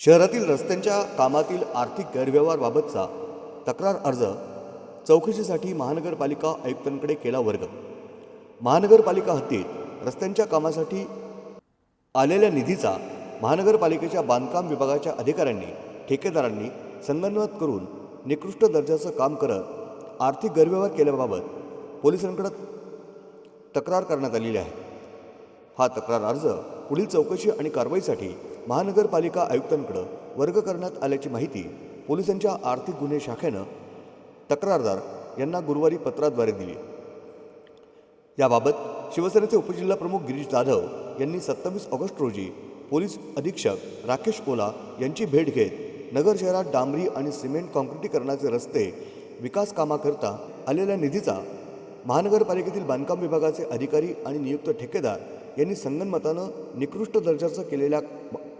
शहरातील रस्त्यांच्या कामातील आर्थिक गैरव्यवहारबाबतचा तक्रार अर्ज चौकशीसाठी महानगरपालिका आयुक्तांकडे केला वर्ग. महानगरपालिका हद्दीत रस्त्यांच्या कामासाठी आलेल्या निधीचा महानगरपालिकेच्या बांधकाम विभागाच्या अधिकाऱ्यांनी ठेकेदारांनी संगनमत करून निकृष्ट दर्जाचं काम करत आर्थिक गैरव्यवहार केल्याबाबत पोलिसांकडे तक्रार करण्यात आलेली आहे. हा तक्रार अर्ज पुढील चौकशी आणि कारवाईसाठी महानगरपालिका आयुक्तांकडं वर्ग करण्यात आल्याची माहिती पोलिसांच्या आर्थिक गुन्हे शाखेनं तक्रारदार यांना गुरुवारी पत्राद्वारे दिली. याबाबत शिवसेनेचे उपजिल्हाप्रमुख गिरीश जाधव यांनी सत्तावीस ऑगस्ट रोजी पोलीस अधीक्षक राकेश ओला यांची भेट घेत नगर शहरात डांबरी आणि सिमेंट काँक्रिटीकरणाचे रस्ते विकास कामाकरता आलेल्या निधीचा महानगरपालिकेतील बांधकाम विभागाचे अधिकारी आणि नियुक्त ठेकेदार यांनी संगनमतानं निकृष्ट दर्जाचं केलेल्या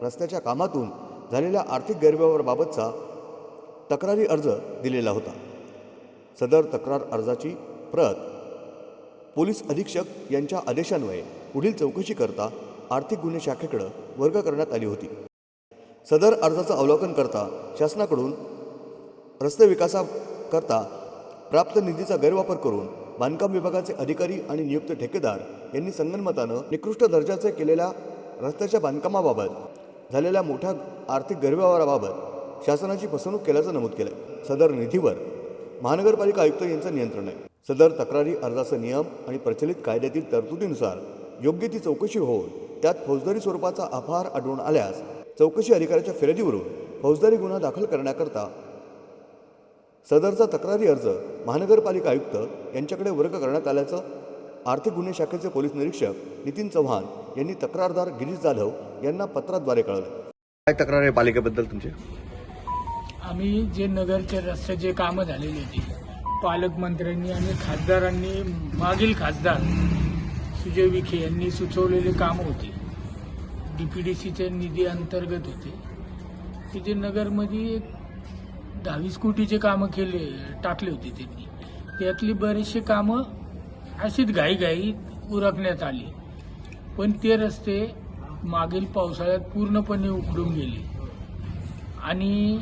रस्त्याच्या कामातून झालेल्या आर्थिक गैरव्यवहाराबाबतचा तक्रारी अर्ज दिलेला होता. सदर तक्रार अर्जाची प्रत पोलीस अधीक्षक यांच्या आदेशान्वये पुढील चौकशी करता आर्थिक गुन्हे शाखेकडे वर्ग करण्यात आली होती. सदर अर्जाचं अवलोकन करता शासनाकडून रस्ते विकासाकरता प्राप्त निधीचा गैरवापर करून बांधकाम विभागाचे अधिकारी आणि नियुक्त ठेकेदार यांनी संगनमतानं निकृष्ट दर्जाचे केलेल्या रस्त्याच्या बांधकामाबाबत झालेल्या मोठ्या आर्थिक गैरव्यवहाराबाबत शासनाची फसवणूक केल्याचं नमूद केलं सदर निधीवर महानगरपालिका आयुक्त यांचं नियंत्रण आहे. सदर तक्रारी अर्जाचा नियम आणि प्रचलित कायद्यातील तरतुदीनुसार योग्य ती चौकशी होऊन त्यात फौजदारी स्वरूपाचा अपहार आढळून आल्यास चौकशी अधिकाऱ्याच्या फिर्यादीवरून फौजदारी गुन्हा दाखल करण्याकरता सदरचा तक्रारी अर्ज महानगरपालिका आयुक्त यांच्याकडे वर्ग करण्यात आल्याचं आर्थिक गुन्हे शाखेचे पोलीस निरीक्षक नितीन चव्हाण यांनी तक्रारदार गिरीश जाधव यांना पत्राद्वारे कळवलं. काय तक्रार आहे पालिकेबद्दल तुमची? आम्ही जे नगरच्या रस्त्याचे कामं झालेली होती पालकमंत्र्यांनी आणि खासदारांनी मागील खासदार सुजय विखे यांनी सुचवलेले कामं होती. डीपीडीसीच्या निधी अंतर्गत होते. की जे नगरमध्ये दहावीस कोटीचे कामं केले टाकले होते त्यांनी. त्यातली बरेचसे कामं अशीच घाईघाई उरकण्यात आली. पण ते रस्ते मागील पावसाळ्यात पूर्णपणे उकडून गेले. आणि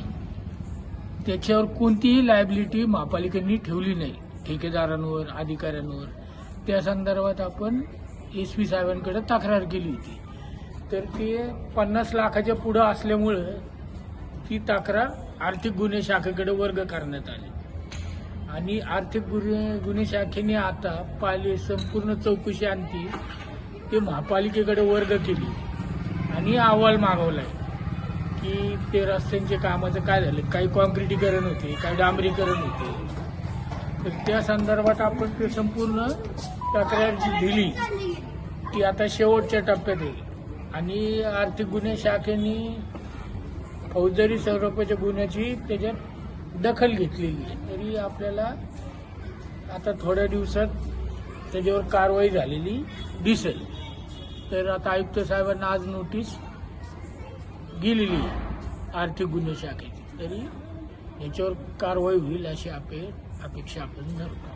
त्याच्यावर कोणतीही लायबिलिटी महापालिकेने ठेवली नाही. ठेकेदारांवर अधिकाऱ्यांवर. त्या संदर्भात आपण एस पी साहेबांकडे तक्रार केली होती. तर ते पन्नास लाखाच्या पुढं असल्यामुळं ती तक्रार आर्थिक गुन्हे शाखेकडे वर्ग करण्यात आली. आणि आर्थिक गुन्हे गुन्हे शाखेने आता पाली संपूर्ण चौकशी आणती. ते महापालिकेकडे वर्ग केली. आणि अहवाल मागवलाय की ते रस्त्यांचे कामाचं काय झालं? काही कॉन्क्रिटीकरण होते काही डांबरीकरण होते. तर त्या संदर्भात आपण ते संपूर्ण तक्रार जी दिली ती आता शेवटच्या टप्प्यात येईल आणि आर्थिक गुन्हे शाखेने फौजदारी स्वरूपाच्या गुन्ह्याची त्याच्यात दखल घेतलेली आहे. तरी आपल्याला आता थोड्या दिवसात त्याच्यावर कारवाई झालेली दिसेल. तर आता आयुक्त साहेबांना आज नोटीस गेलेली आहे आर्थिक गुन्हे शाखेची. तरी याच्यावर कारवाई होईल अशी अपे अपेक्षा आपण धरतो.